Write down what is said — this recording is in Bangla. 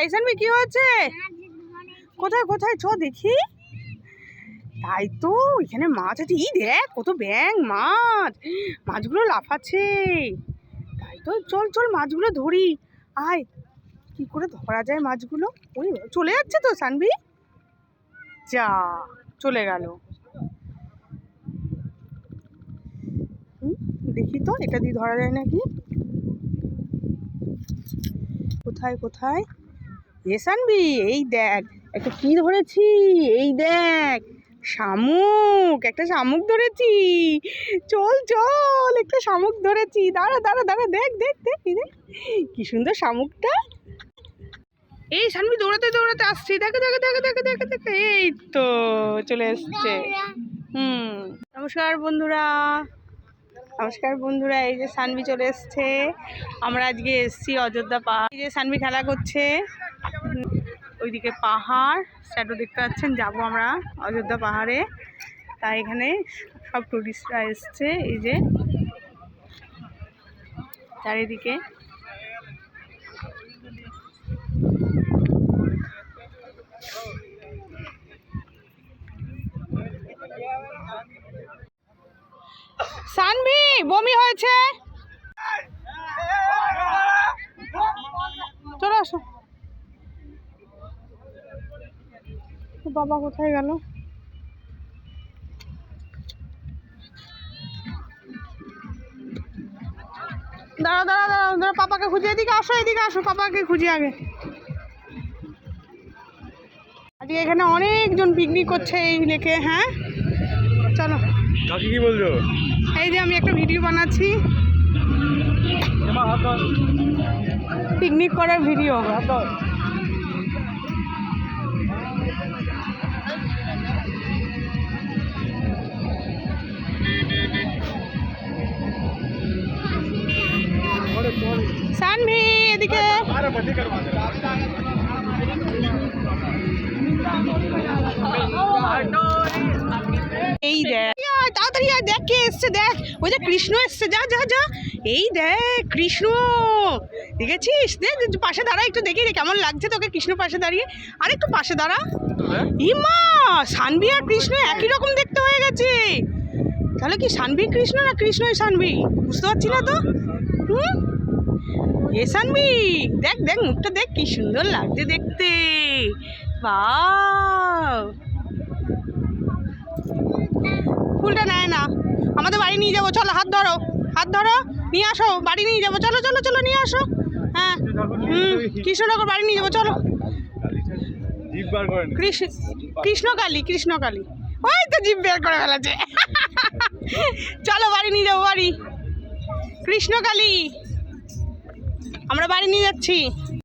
এই সানবি কি হচ্ছে কোথায় কোথায়? চ, দেখি। তাই তো, এখানে মাছ আছে। ই, দেখ, কত ব্যাং মাছ। মাছগুলো লাফাচ্ছে। তাই তো, চল চল, মাছগুলো ধরি। আয়, কি করে ধরা যায় মাছগুলো? ওই চলে যাচ্ছে তো সানবি যা, চলে গেল। দেখি তো, এটা দিয়ে ধরা যায় নাকি? কোথায় কোথায়? এ সানবি এই দেখ, একটা কি ধরেছি? এই দেখ, শামুক, একটা শামুক ধরেছি। চল চল, একটা শামুক ধরেছি। দাঁড়া দাঁড়া দাঁড়া, দেখ দেখ দেখ দেখ, কি সুন্দর শামুকটা। এই সানবি দৌড়াতে দৌড়াতে আসছি। দেখে দেখে দেখে দেখে দেখে দেখে, এই তো চলে এসছে। হুম, নমস্কার বন্ধুরা। নমস্কার বন্ধুরা, এই যে সানভি চলে এসছে। আমরা আজকে এসছি অযোধ্যা পাহাড়। এই যে সানভি খেলা করছে। ওইদিকে পাহাড় স্যাটো দেখতে পাচ্ছেন, যাব আমরা অযোধ্যা পাহাড়ে। তাই এখানে সব টুরিস্টরা এসছে, এই যে। চারিদিকে সানবি বমি হয়েছে? চলে আসো। বাবা কোথায় গেল? দাঁড়া দাঁড়া দাঁড়া দাঁড়া পাপাকে খুঁজে এদিকে আসো এদিকে আসো, পাপাকে খুঁজে আগে। আজকে এখানে অনেকজন পিকনিক করছে এই লেকে হ্যাঁ? চলো। কি বলছো? এই যে আমি একটা ভিডিও বানাচ্ছি। পিকনিক করার ভিডিও। সানভি এদিকে। তাড়াতাড়ি আয় দেখ কে এসছে দেখ। ওই যে কৃষ্ণ এসছে যা যা যা। এই দেখ কৃষ্ণ। দেখেছিস? দেখ পাশে দাঁড়া একটু দেখি রে কেমন লাগছে তোকে কৃষ্ণ পাশে দাঁড়িয়ে। আর একটু পাশে দাঁড়া। ইমা সানভি আর কৃষ্ণ একই রকম দেখতে হয়ে গেছে। তাহলে কি সানভি কৃষ্ণ না কৃষ্ণই সানভি? বুঝতে পারছি না তো? হুম? এ সানভি? দেখ দেখ মুখটা দেখ কি সুন্দর লাগছে দেখতে। বাহ! ফুলটা নেয় না। আমাদের বাড়ি নিয়ে যাব, চলো হাত ধরো হাত ধরো, নিয়ে আসো, বাড়ি নিয়ে যাব, চলো চলো চলো, নিয়ে আসো। হ্যাঁ হুম, কৃষ্ণনগর বাড়ি নিয়ে যাব, চলো। কৃষ্ণকালী কৃষ্ণকালী। ওই তো জিভ বের করে ফেলেছে। চলো, বাড়ি নিয়ে যাব, বাড়ি। কৃষ্ণকালী, আমরা বাড়ি নিয়ে যাচ্ছি।